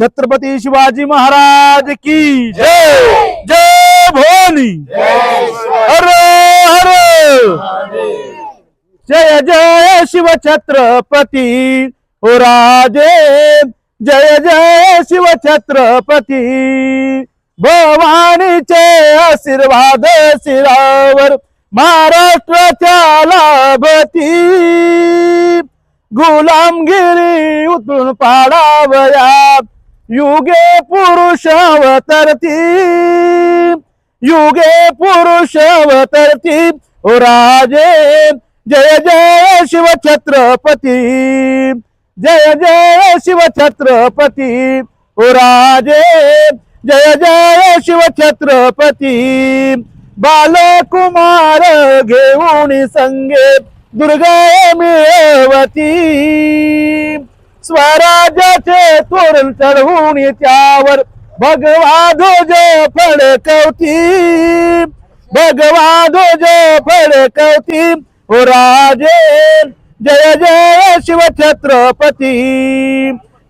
छत्रपती शिवाजी महाराज की जय। जय भवानी। हर हर। जय जय शिव छत्रपती। ओ राजे। जय जय शिव छत्रपती। भवानीचे आशीर्वाद शिरावर महाराष्ट्राच्या लाभती। गुलामगिरी उतरून पाडावया युगे पुरुष अवतरती. युगे पुरुष अवतरती. ओ राजे जय जय शिव छत्रपती. जय जय शिव छत्रपती. ओ राजे जय जय शिव छत्रपती. बालकुमार घेऊन संगे दुर्गा मिळवती. स्वराज्याचे तोरण चढवून त्यावर भगवा ध्वज फडकवती भगवा ध्वज फडकवती ओ राजे जय जय शिव छत्रपती.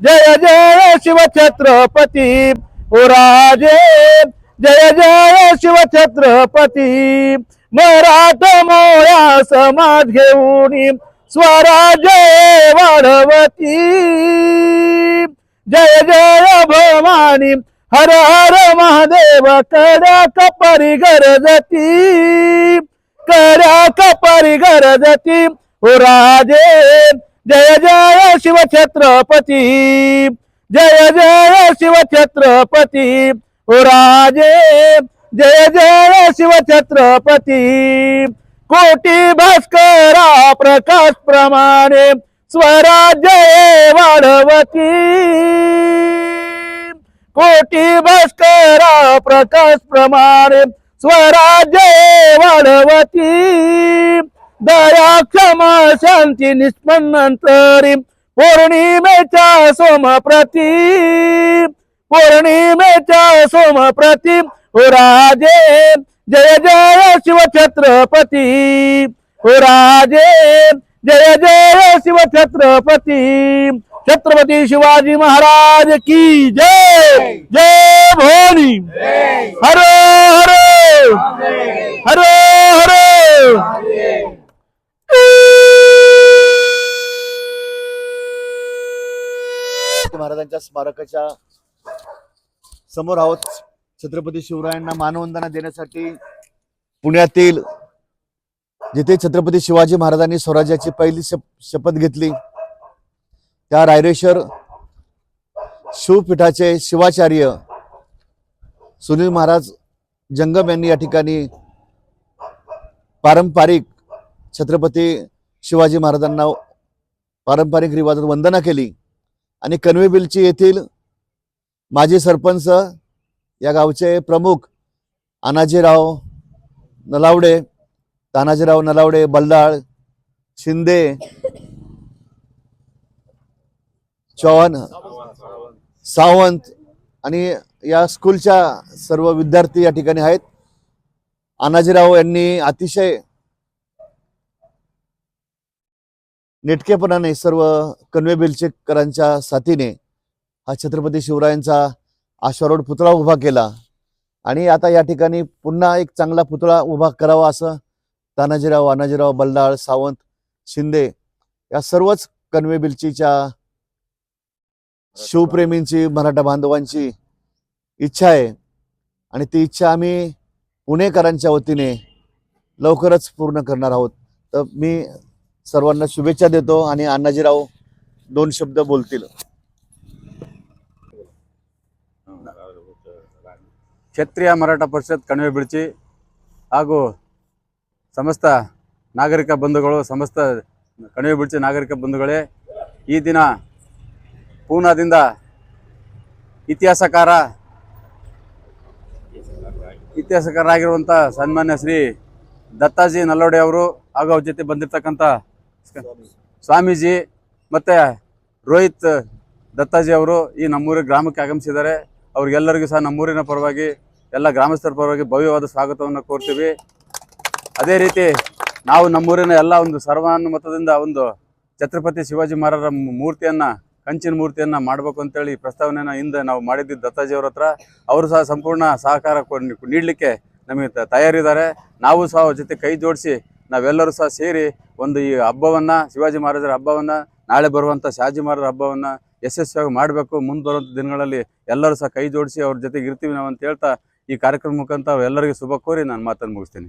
जय जय शिव छत्रपती. ओ राजे जय जय शिव छत्रपती. मराठ मोळा समाज घेऊन स्वराज्य वाढवती. जय जय भवानी हर हर महादेव करा कपारी गरजती करा कपारी गरजती ओ राजे जय जय शिव छत्रपती जय जय शिव छत्रपती ओ राजे जय जय शिव छत्रपती कोटी भास्करा प्रकाश प्रमाणे स्वराज्य वाढवती. कोटी भास्करा प्रकाश प्रमाणे स्वराज्य वाढवती. दया क्षमा शांती निष्पन्नंतरी पौर्णिमेच्या सोमप्रती. पौर्णिमेच्या सोमप्रती ओ राजे जय जय शिव छत्रपती हो राजे जय जय शिव छत्रपती छत्रपती शिवाजी महाराज की जय. जय भवानी. हर हर. हर हर. महाराजांच्या स्मारकाच्या समोर आहोत. छत्रपती शिवरायांना मानवंदना देण्यासाठी पुण्यातील जिथे छत्रपती शिवाजी महाराजांनी स्वराज्याची पहिली शप शपथ घेतली त्या रायरेश्वर शिवपीठाचे शिवाचार्य सुनील महाराज जंगम यांनी या ठिकाणी पारंपरिक छत्रपती शिवाजी महाराजांना पारंपरिक रिवाजात वंदना केली. आणि कन्वेबिलची येथील माजी सरपंच या गावचे प्रमुख अनाजीराव नलावडे तानाजीराव नलावडे बल्लाळ शिंदे चव्हाण सावंत आणि या स्कूलच्या सर्व विद्यार्थी या ठिकाणी आहेत. अनाजीराव यांनी अतिशय नेटकेपणाने सर्व कन्वेबिलचेकरांच्या साथीने हा छत्रपती शिवरायांचा आश्वारोड पुतळा उभा केला. आणि आता या ठिकाणी पुन्हा एक चांगला पुतळा उभा करावा असं तानाजीराव अनाजीराव बल्लाळ सावंत शिंदे या सर्वच कन्वे बिलचीच्या शिवप्रेमींची मराठा बांधवांची इच्छा आहे आणि ती इच्छा आम्ही पुणेकरांच्या वतीने लवकरच पूर्ण करणार आहोत तर मी सर्वांना शुभेच्छा देतो आणि अण्णाजीराव दोन शब्द बोलतील ಕ್ಷತ್ರಿಯ ಮರಾಠ ಪರಿಷತ್ ಕಣಿವೆ ಬಿಡ್ಚಿ ಹಾಗೂ ಸಮಸ್ತ ನಾಗರಿಕ ಬಂಧುಗಳು, ಸಮಸ್ತ ಕಣಿವೆ ಬಿಡ್ಚಿ ನಾಗರಿಕ ಬಂಧುಗಳೇ, ಈ ದಿನ ಪೂನಾದಿಂದ ಇತಿಹಾಸಕಾರ ಇತಿಹಾಸಕಾರರಾಗಿರುವಂಥ ಸನ್ಮಾನ್ಯ ಶ್ರೀ ದತ್ತಾಜಿ ನಲ್ಲೋಡೆ ಅವರು ಹಾಗೂ ಅವ್ರ ಜೊತೆ ಬಂದಿರತಕ್ಕಂಥ ಸ್ವಾಮೀಜಿ ಮತ್ತು ರೋಹಿತ್ ದತ್ತಾಜಿ ಅವರು ಈ ನಮ್ಮೂರಿಗೆ ಗ್ರಾಮಕ್ಕೆ ಆಗಮಿಸಿದ್ದಾರೆ. ಅವ್ರಿಗೆಲ್ಲರಿಗೂ ಸಹ ನಮ್ಮೂರಿನ ಪರವಾಗಿ, ಎಲ್ಲ ಗ್ರಾಮಸ್ಥರ ಪರವಾಗಿ ಭವ್ಯವಾದ ಸ್ವಾಗತವನ್ನು ಕೋರ್ತೀವಿ. ಅದೇ ರೀತಿ ನಾವು ನಮ್ಮೂರಿನ ಎಲ್ಲ ಒಂದು ಸರ್ವಾನುಮತದಿಂದ ಒಂದು ಛತ್ರಪತಿ ಶಿವಾಜಿ ಮಹಾರಾಜರ ಮೂರ್ತಿಯನ್ನು, ಕಂಚಿನ ಮೂರ್ತಿಯನ್ನ ಮಾಡ್ಬೇಕು ಅಂತೇಳಿ ಪ್ರಸ್ತಾವನೆಯನ್ನು ಹಿಂದೆ ನಾವು ಮಾಡಿದ್ದು ದತ್ತಾಜಿ ಅವರ ಹತ್ರ. ಅವರು ಸಹ ಸಂಪೂರ್ಣ ಸಹಕಾರ ನೀಡಲಿಕ್ಕೆ ನಮಗೆ ತಯಾರಿದ್ದಾರೆ. ನಾವು ಸಹ ಅವ್ರ ಜೊತೆ ಕೈ ಜೋಡಿಸಿ ನಾವೆಲ್ಲರೂ ಸಹ ಸೇರಿ ಒಂದು ಈ ಹಬ್ಬವನ್ನು, ಶಿವಾಜಿ ಮಹಾರಾಜರ ಹಬ್ಬವನ್ನು, ನಾಳೆ ಬರುವಂತ ಶಾಜಿ ಮಹಾರಾಜರ ಹಬ್ಬವನ್ನು ಯಶಸ್ವಿಯಾಗಿ ಮಾಡಬೇಕು. ಮುಂದೆ ಬರುವಂತ ದಿನಗಳಲ್ಲಿ ಎಲ್ಲರೂ ಸಹ ಕೈ ಜೋಡಿಸಿ ಅವ್ರ ಜೊತೆಗೆ ಇರ್ತೀವಿ ನಾವು ಅಂತ ಹೇಳ್ತಾ ಈ ಕಾರ್ಯಕ್ರಮ ಮುಖಾಂತರ ಎಲ್ಲರಿಗೂ ಶುಭ ಕೋರಿ ನಾನು ಮಾತನ್ನು ಮುಗಿಸ್ತೀನಿ.